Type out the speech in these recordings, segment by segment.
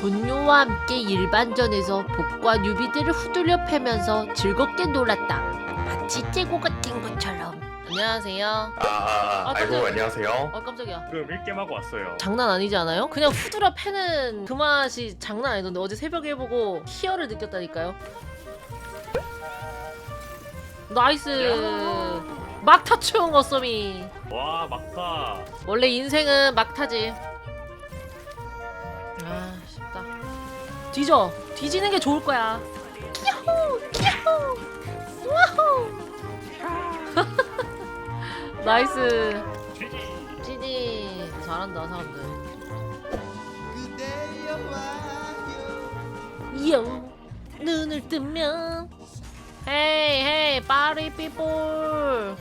돈요와 함께 일반전에서 복과 뉴비들을 후들려 패면서 즐겁게 놀았다. 마치 째고 같은 것처럼. 안녕하세요. 아, 아, 아이고 깜짝이야. 안녕하세요. 어 깜짝이야. 그럼 1게임 하고 왔어요. 장난 아니지 않아요? 그냥 후드려 패는 그 맛이 장난 아니던데 어제 새벽에 해보고 희열을 느꼈다니까요. 나이스. 막타 추운 어썸이. 와 막타. 원래 인생은 막타지. 뒤져. 뒤지는 게 좋을 거야. 키호 키호. 와호. 나이스. 찌니 잘한다 사람들. 요 눈을 뜨면 헤이 헤이 파리 피볼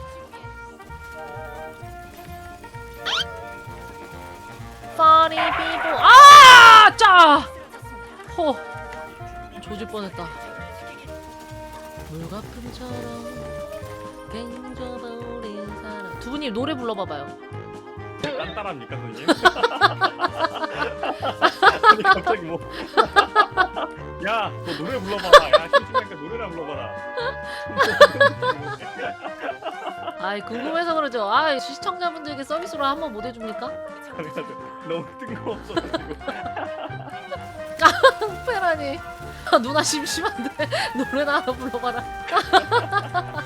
파리 피볼 아! 짜! 호 조질 뻔했다 물거품처럼 갱져버린 사람 두 분이 노래 불러봐봐요 딴따라합니까 선생님? 아니 갑자기 뭐? 야, 너 노래 불러봐라. 야, 심심하니까 노래나 불러봐라. 아이 궁금해서 그러죠 아 시청자분들에게 서비스로 한 번 못 해줍니까? 너무 뜬금없어가지고. 페라니 아, 누나 심심한데 노래나 하나 불러봐라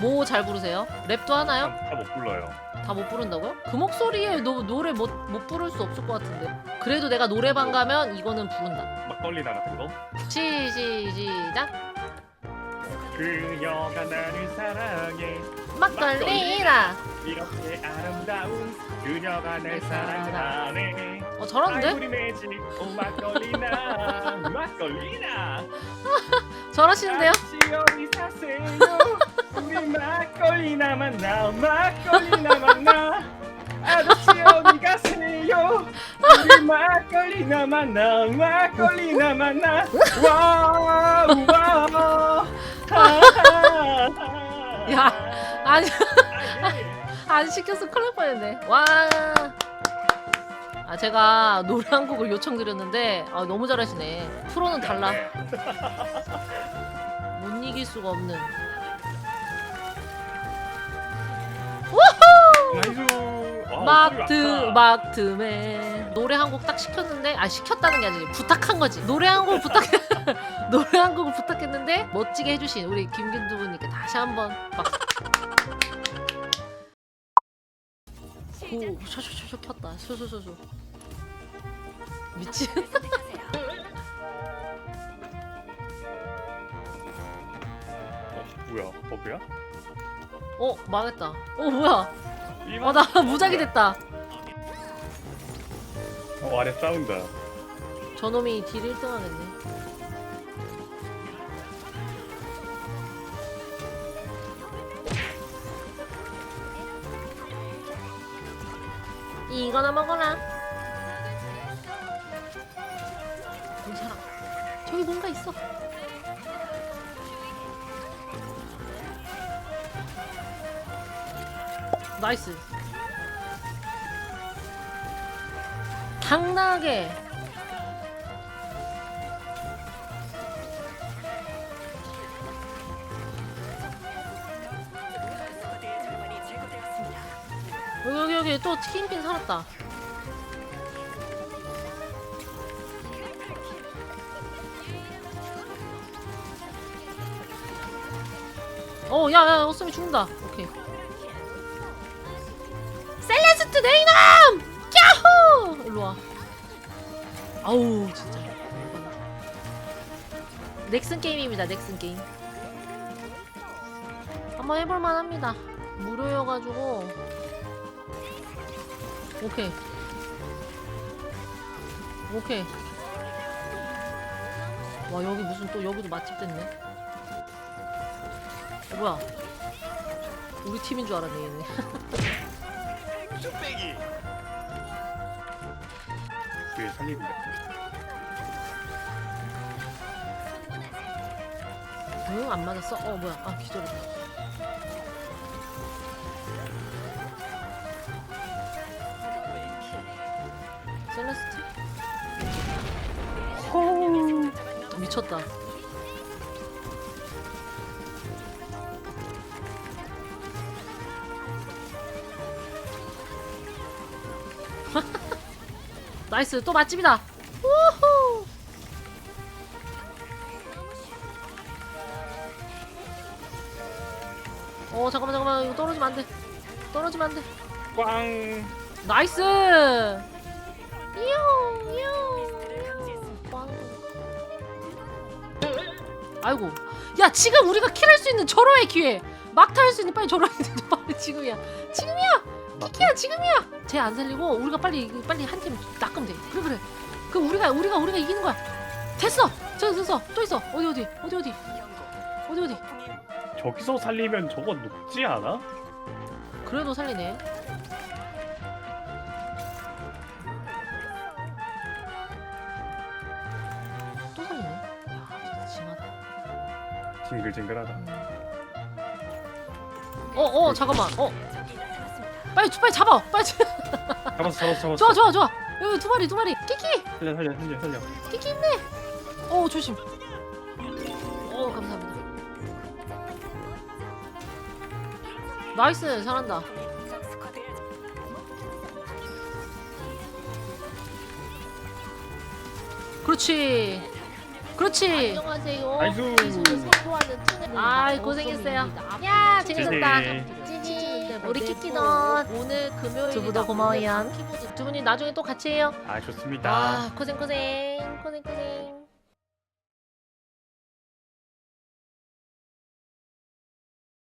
뭐 잘 부르세요? 랩도 하나요? 다못 불러요. 다 못 부른다고요? 그 목소리에 너, 노래 못, 못 부를 수 없을 것 같은데 그래도 내가 노래방 가면 이거는 부른다 막걸리 나 같은 거? 시, 시, 시작 그녀가 나를. 막 걸리라 이렇게 아름다운 그녀가 내 사랑하네. 어 잘하는데? 아이보리 매직 오 막걸리나 막걸리나 잘하시는데요? 사세요 우리 막걸리나 만나 막걸리나 만나 아저씨 어디 가세요 우리 막걸리나 만나 막걸리나 만나 와우 와우 하하하. 야, 아니 아, 네. 안 시켰어. 큰일 날 뻔했네. 와. 아, 제가 노래 한 곡을 요청드렸는데 아, 너무 잘하시네. 프로는 달라. 네. 못 이길 수가 없는. 나이스. 와, 마트 목소리 마트맨 노래 한 곡 딱 시켰는데 아 시켰다는 게 아니라 부탁한 거지. 노래 한 곡 부탁 노래 한 곡을 부탁했는데 멋지게 해주신 우리 김균두 분님께 다시 한번 박 오 셔셔셔셔 켰다. 셔셔셔셔 미친. 어, 뭐야? 버그야? 어 망했다. 어 뭐야? 어 나 무작위 됐다. 어 아래 싸운다. 저놈이 딜 1등 하겠네 이거나 먹어라. 괜찮아. 저기 뭔가 있어. 나이스. 당나게 여기 여기 여기 또 튀김핀 살았다. 어, 야, 야, 어썸이 죽는다. 오케이. 셀레스트 내 이놈! 야호! 일로 와. 아우, 진짜. 넥슨 게임입니다, 넥슨 게임. 한번 해볼 만 합니다. 무료여가지고. 오케이. 오케이. 와, 여기 무슨 또, 여기도 맛집 됐네. 어, 뭐야. 우리 팀인 줄 알았네, 얘네. 쭈빼기 그 살립니다 응, 안 맞았어? 어, 뭐야. 아, 기절이다. 미쳤다. 나이스 또 맛집이다. 우후. 어 잠깐만 잠깐만 이거 떨어지면 안 돼. 떨어지면 안 돼. 꽝. 나이스. 이용 이용 아이고. 야 지금 우리가 킬할 수 있는 절호의 기회. 막타 할 수 있는 빨리 절호의 기회. 빨리 지금이야. 지금이야. 키키야 지금이야. 쟤 안 살리고 우리가 빨리 빨리 한 팀 낚으면 돼. 그래 그래. 그 우리가 우리가 우리가 이기는 거야. 됐어. 저 됐어. 또 있어. 어디 어디 어디 어디 어디 어디. 저기서 살리면 저거 녹지 않아? 그래도 살리네. 징글징글하다. 어, 어, 잠깐만. 어, 빨리, 빨리 잡아. 빨리. 잡았어 잡았어 잡았어. 좋아, 좋아, 좋아. 여기 두 마리, 두 마리. 키키, 살려 살려 살려 살려. 키키 있네. 어, 조심. 어, 감사합니다. 나이스, 잘한다. 그렇지. 그렇지. 안녕하세요. 기술을 선도하는 아이, 고생했어요. 야, 재밌었다. 지지. 찌지. 우리 우리 키키 키키 넌넌 오늘 금요일 두부도 고마워요. 두 분이 나중에 또 같이 해요. 아 좋습니다. 아, 고생, 고생. 고생, 고생.